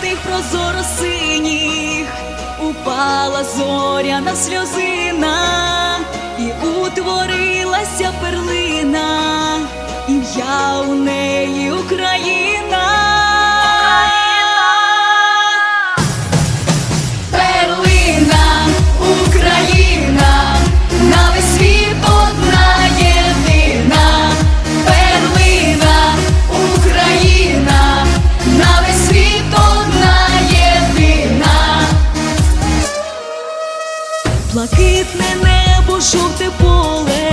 тих прозоро синіх, упала зоря на сльозина, і утворилася перлина, ім'я у неї Україна. Блакитне небо, жовте поле,